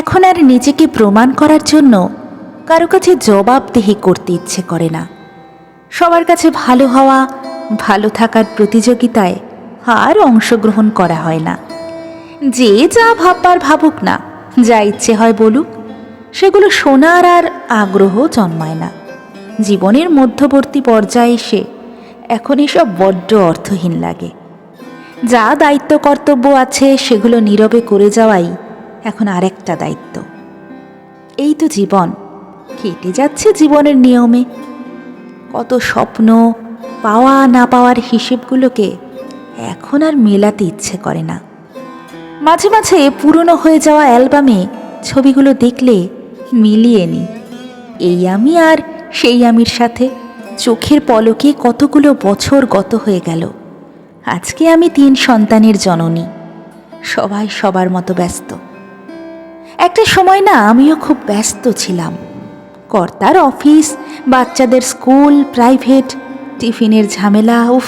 এখন আর নিজেকে প্রমাণ করার জন্য কারও কাছে জবাবদেহি করতে ইচ্ছে করে না। সবার কাছে ভালো হওয়া, ভালো থাকার প্রতিযোগিতায় আর অংশগ্রহণ করা হয় না। যে যা ভাববার ভাবুক না, যা ইচ্ছে হয় বলুক, সেগুলো শোনার আর আগ্রহ জন্মায় না। জীবনের মধ্যবর্তী পর্যায়ে এসে এখন এসব বড্ড অর্থহীন লাগে। যা দায়িত্ব কর্তব্য আছে সেগুলো নীরবে করে যাওয়াই এখন আরেকটা দায়িত্ব। এই তো জীবন, কেটে যাচ্ছে জীবনের নিয়মে। কত স্বপ্ন, পাওয়া না পাওয়ার হিসেবগুলোকে এখন আর মেলাতে ইচ্ছে করে না। মাঝে মাঝে পুরনো হয়ে যাওয়া অ্যালবামে ছবিগুলো দেখলে মিলিয়ে নি। এই আমি আর সেই আমির সাথে চোখের পলকে কতগুলো বছর গত হয়ে গেল। আজকে আমি তিন সন্তানের জননী। সবাই সবার মতো ব্যস্ত। একটা সময় না আমিও খুব ব্যস্ত ছিলাম। কর্তার অফিস, বাচ্চাদের স্কুল, প্রাইভেট, টিফিনের ঝামেলা, উফ।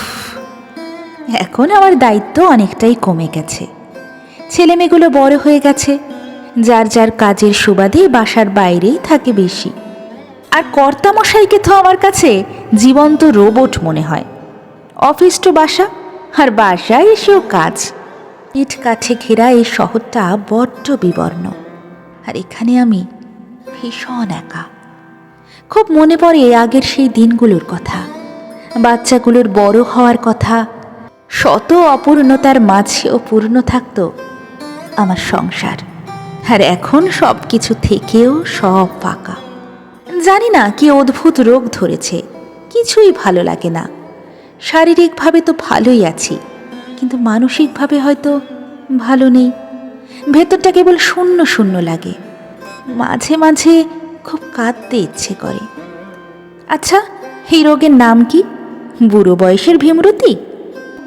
এখন আমার দায়িত্ব অনেকটাই কমে গেছে। ছেলেমেয়েগুলো বড় হয়ে গেছে, যার যার কাজের সুবাদে বাসার বাইরেই থাকে বেশি। আর কর্তামশাইকে তো আমার কাছে জীবন্ত রোবট মনে হয়। অফিস টু বাসা, আর বাসায় এসেও কাজ। ইট কাঠে ঘেরা এই শহরটা বড্ড বিবর্ণ। আর এখানে আমি ভীষণ একা। খুব মনে পড়ে আগের সেই দিনগুলোর কথা। বাচ্চাগুলোর বড় হওয়ার কথা, শত অপূর্ণতার মাঝেও পূর্ণ থাকত আমার সংসার। আর এখন সব কিছু থেকেও সব ফাঁকা। জানি না কি অদ্ভুত রোগ ধরেছে, কিছুই ভালো লাগে না। শারীরিকভাবে তো ভালোই আছি, কিন্তু মানসিকভাবে হয়তো ভালো নেই। ভেতরটা কেবল শূন্য শূন্য লাগে। মাঝে মাঝে খুব কাঁদতে ইচ্ছে করে। আচ্ছা এই রোগের নাম কি? বুড়ো বয়সের ভীমরতি?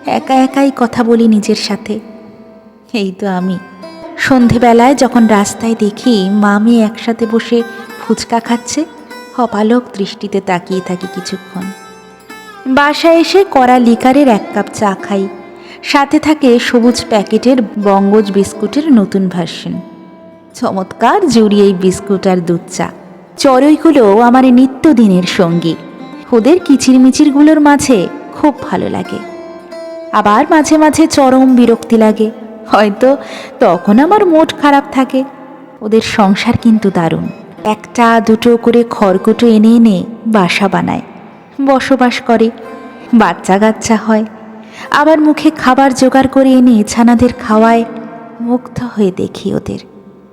একা একাই কথা বলি নিজের সাথে। এই তো আমি। সন্ধেবেলায় যখন রাস্তায় দেখি মামি একসাথে বসে ফুচকা খাচ্ছে, অপালক দৃষ্টিতে তাকিয়ে থাকি কিছুক্ষণ। বাসায় এসে কড়া লিকারের এক কাপ চা খাই। সাথে থাকে সবুজ প্যাকেটের বঙ্গজ বিস্কুটের নতুন ভার্সন চমৎকার জুড়ি এই বিস্কুট আর দুধ চা। চড়ইগুলো আমার নিত্যদিনের সঙ্গী। ওদের কিচিরমিচিরগুলোর মাঝে খুব ভালো লাগে। আবার মাঝে মাঝে চরম বিরক্তি লাগে। হয়তো তখন আমার মোট খারাপ থাকে। ওদের সংসার কিন্তু দারুণ। একটা দুটো করে খড়কুটো এনে এনে বাসা বানায়। বসবাস করে। বাচ্চা কাচ্চা হয়। আবার মুখে খাবার জোগাড় করে এনে ছানাদের খাওয়ায় মুগ্ধ হয়ে দেখি ওদের।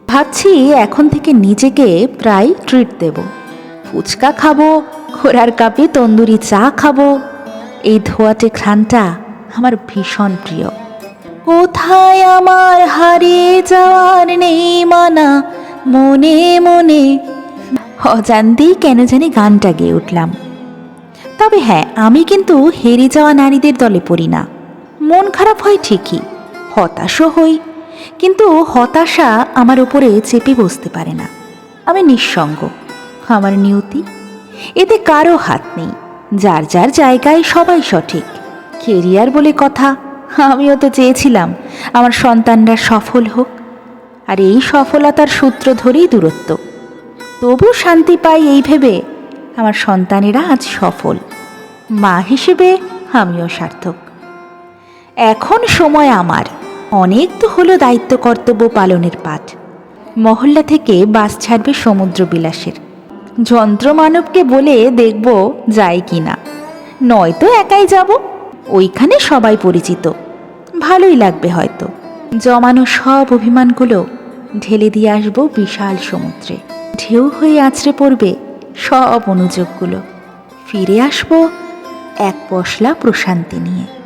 ভাবছি এখন থেকে নিজেকে প্রায় ট্রিট দেব। ফুচকা খাব, ঘোড়ার কাপে তন্দুরি চা খাব। এই ধোয়াটে ঘ্রাণটা আমার ভীষণ প্রিয়। কোথায় আমার হারিয়ে যাওয়ার নেই মানা, মনে মনে অজান্তেই কেন জানি গানটা গেয়ে উঠলাম। তবে হ্যাঁ আমি কিন্তু হেরে যাওয়া নারীদের দলে পড়ি না। মন খারাপ হয় ঠিকই, হতাশও হই, কিন্তু হতাশা আমার উপরে চেপে বসতে পারে না। আমি নিঃসঙ্গ, আমার নিয়তি, এতে কারও হাত নেই, যার যার জায়গায় সবাই সঠিক। কেরিয়ার বলে কথা, আমিও তো চেয়েছিলাম আমার সন্তানরা সফল হোক, আর এই সফলতার সূত্র ধরেই দূরত্ব। তবু শান্তি পাই এই ভেবে আমার সন্তানেরা আজ সফল। মা হিসেবে আমিও সার্থক। এখন সময় আমার। অনেক তো হলো দায়িত্ব কর্তব্য পালনের পাঠ। মহল্লা থেকে বাস ছাড়বে সমুদ্র বিলাসের যন্ত্রমানবকে বলে দেখব যায় কি না নয়তো একাই যাব। ওইখানে সবাই পরিচিত। ভালোই লাগবে হয়তো। জমানো সব অভিমানগুলো ঢেলে দিয়ে আসব বিশাল সমুদ্রে। ঢেউ হয়ে আছড়ে পড়বে সব অনুযোগগুলো। ফিরে আসব এক পশলা প্রশান্তি নিয়ে।